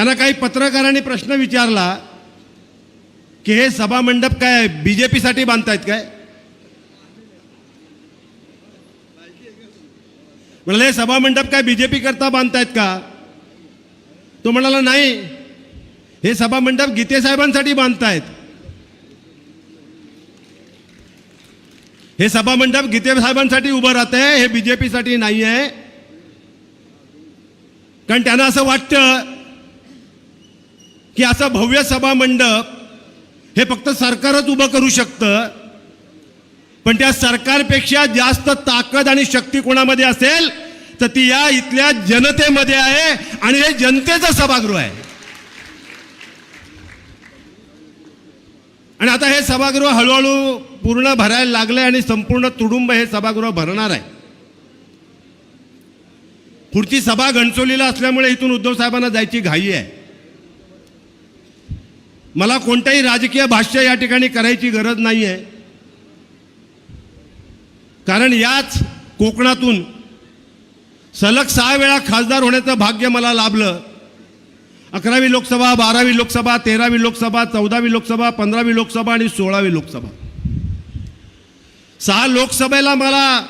त्यांना काही पत्रकारांनी प्रश्न विचारला की हे सभामंडप काय बी जे पीसाठी बांधतायत काय? म्हणाले हे सभामंडप काय बी जे पी करता बांधतायत का? तो म्हणाला नाही. हे सभा मंडप गीते साहेबांसाठी बांधतायत. हे सभामंडप गीतेसाहेबांसाठी गीते साहेबांसाठी उभं राहत आहे. हे बी जे पीसाठी नाही आहे. कारण त्यांना असं वाटतं की असं भव्य सभा मंडप हे फक्त सरकारच उभं करू शकतं पण त्या सरकारपेक्षा जास्त ताकद आणि शक्ती कोणामध्ये असेल तर ती या इथल्या जनतेमध्ये आहे आणि हे जनतेचं सभागृह आहे. आणि आता हे सभागृह हळूहळू पूर्ण भरायला लागलंय आणि संपूर्ण तुडुंब हे सभागृह भरणार आहे. पुढची सभा घणचोलीला असल्यामुळे इथून उद्धव साहेबांना जायची घाई आहे. मला कोणत्याही राजकीय भाष्य या ठिकाणी करायची गरज नाही आहे कारण याच कोकणातून सलग सहा वेळा खासदार होण्याचं भाग्य मला लाभलं. अकरावी लोकसभा बारावी लोकसभा तेरावी लोकसभा चौदावी लोकसभा पंधरावी लोकसभा आणि सोळावी लोकसभा. सहा लोकसभेला मला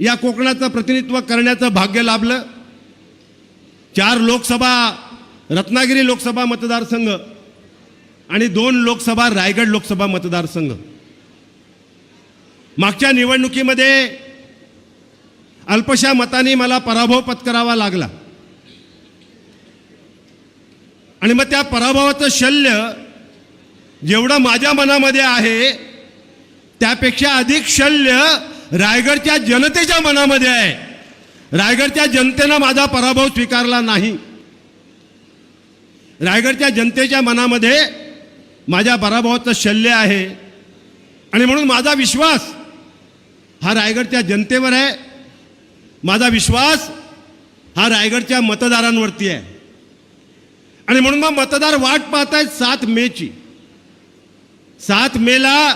या कोकणाचं प्रतिनिधित्व करण्याचं भाग्य लाभलं. चार लोकसभा रत्नागिरी लोकसभा मतदारसंघ आणि दोन लोकसभा रायगड लोकसभा मतदारसंघ. मागच्या निवडणुकीमध्ये अल्पशा मतानी मला पराभव पत्करावा लागला. आणि मग त्या पराभवाचं शल्य जेवढं माझ्या मनामध्ये आहे त्यापेक्षा अधिक शल्य रायगडच्या जनतेच्या मनामध्ये आहे. रायगडच्या जनतेनं माझा पराभव स्वीकारला नाही. रायगडच्या जनतेच्या मनामध्ये माझ्या पराभवाचं शल्य आहे. आणि म्हणून माझा विश्वास हा रायगडच्या जनतेवर आहे. माझा विश्वास हा रायगडच्या मतदारांवरती आहे. आणि म्हणून मग मतदार वाट पाहत आहेत सात मेची. सात मेला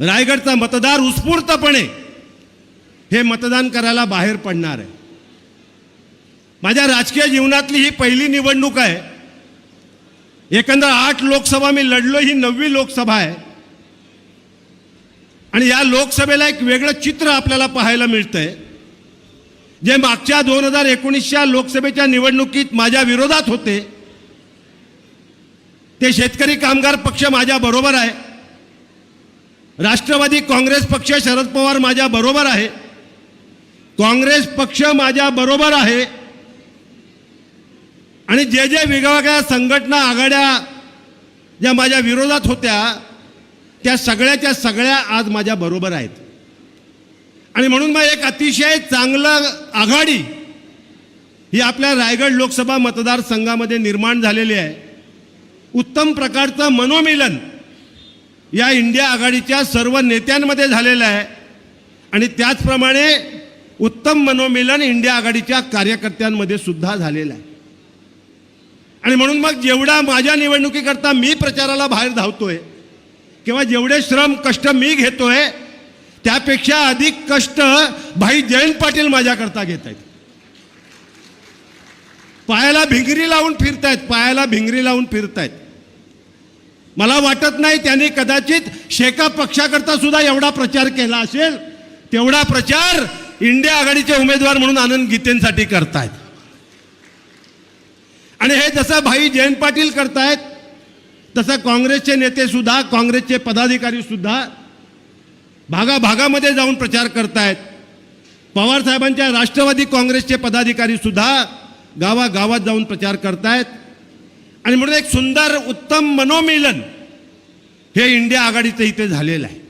रायगडचा मतदार उत्स्फूर्तपणे हे मतदान करायला बाहेर पडणार आहे. माझ्या राजकीय जीवनातली ही पहिली निवडणूक आहे. एकंदर आठ लोकसभा मी लढलो ही नववी लोकसभा आहे. आणि या लोकसभेला एक वेगळं चित्र आपल्याला पाहायला मिळतंय. जे मागच्या दोन हजार एकोणीसच्या लोकसभेच्या निवडणुकीत माझ्या विरोधात होते ते शेतकरी कामगार पक्ष माझ्या बरोबर आहे. राष्ट्रवादी काँग्रेस पक्ष शरद पवार माझ्या बरोबर आहे. काँग्रेस पक्ष माझ्या बरोबर आहे. आणि जे जे वेगवेगळ्या संघटना आघाड्या ज्या माझ्या विरोधात होत्या त्या सगळ्याच्या सगळ्या आज माझ्या बरोबर आहेत. आणि म्हणून मग एक अतिशय चांगलं आघाडी ही आपल्या रायगड लोकसभा मतदारसंघामध्ये निर्माण झालेली आहे. उत्तम प्रकारचं मनोमिलन या इंडिया आघाडीच्या सर्व नेत्यांमध्ये झालेलं आहे. आणि त्याचप्रमाणे उत्तम मनोमिलन इंडिया आघाडीच्या कार्यकर्त्यांमध्ये सुद्धा झालेलं आहे. आणि म्हणून मग जेवढा माझ्या निवडणुकीकरता मी प्रचाराला बाहेर धावतोय किंवा जेवढे श्रम कष्ट मी घेतोय त्यापेक्षा अधिक कष्ट भाई जयंत पाटील माझ्याकरता घेत आहेत. पायाला भिंगरी लावून फिरतायत पायाला भिंगरी लावून फिरतायत. मला वाटत नाही त्यांनी कदाचित शेका पक्षाकरता सुद्धा एवढा प्रचार केला असेल तेवढा प्रचार इंडिया आघाडीचे उमेदवार म्हणून आनंद गीतेंसाठी करतायत. आणि हे जसं भाई जयंत पाटील करतायत तसं काँग्रेसचे नेते सुद्धा काँग्रेसचे पदाधिकारी सुद्धा भागाभागामध्ये जाऊन प्रचार करतायत. पवार साहेबांच्या राष्ट्रवादी काँग्रेसचे पदाधिकारी सुद्धा गावागावात जाऊन प्रचार करतायत. आणि म्हणून एक सुंदर उत्तम मनोमिलन हे इंडिया आघाडीचं इथे झालेलं आहे.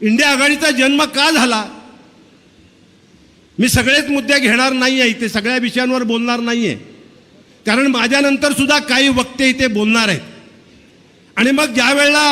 इंडिया आघाडीचा जन्म का झाला? मी सगळेच मुद्दे घेणार नाही आहे इथे सगळ्या विषयांवर बोलणार नाही आहे कारण माझ्यानंतर सुद्धा काही वक्ते इथे बोलणार आहेत. आणि मग ज्या वेळेला